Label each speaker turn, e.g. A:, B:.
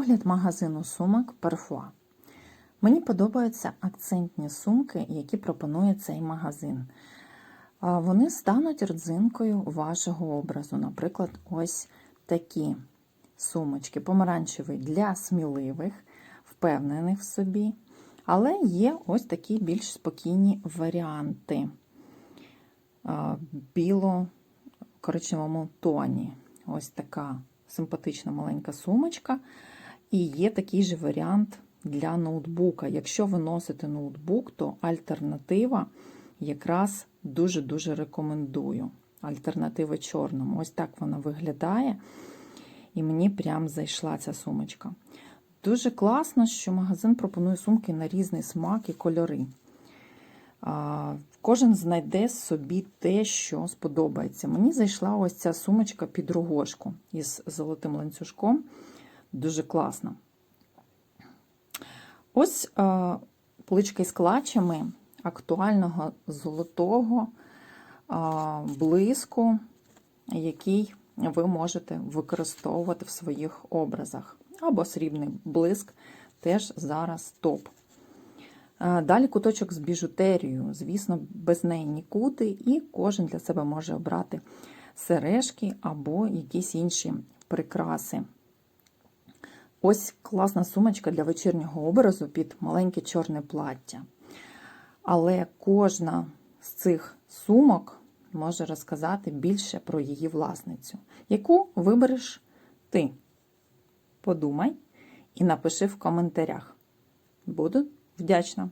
A: огляд магазину сумок Перфуа. Мені подобаються акцентні сумки, які пропонує цей магазин. Вони стануть родзинкою вашого образу. Наприклад, ось такі сумочки. Помаранчевий для сміливих, впевнених в собі. Але є ось такі більш спокійні варіанти біло-коричневому тоні. Ось така симпатична маленька сумочка. І є такий же варіант для ноутбука. Якщо ви носите ноутбук, то альтернатива якраз дуже-дуже рекомендую. Альтернатива чорному. Ось так вона виглядає. І мені прям зайшла ця сумочка. Дуже класно, що магазин пропонує сумки на різний смак і кольори. Кожен знайде собі те, що сподобається. Мені зайшла ось ця сумочка під рогошку із золотим ланцюжком. Дуже класно. Ось а, поличка із клачами актуального золотого а, блиску, який ви можете використовувати в своїх образах. Або срібний блиск теж зараз топ. Далі куточок з біжутерією, звісно, без неї нікуди, і кожен для себе може обрати сережки або якісь інші прикраси. Ось класна сумочка для вечірнього образу під маленьке чорне плаття. Але кожна з цих сумок може розказати більше про її власницю, яку вибереш ти. Подумай і напиши в коментарях. Буду вдячна.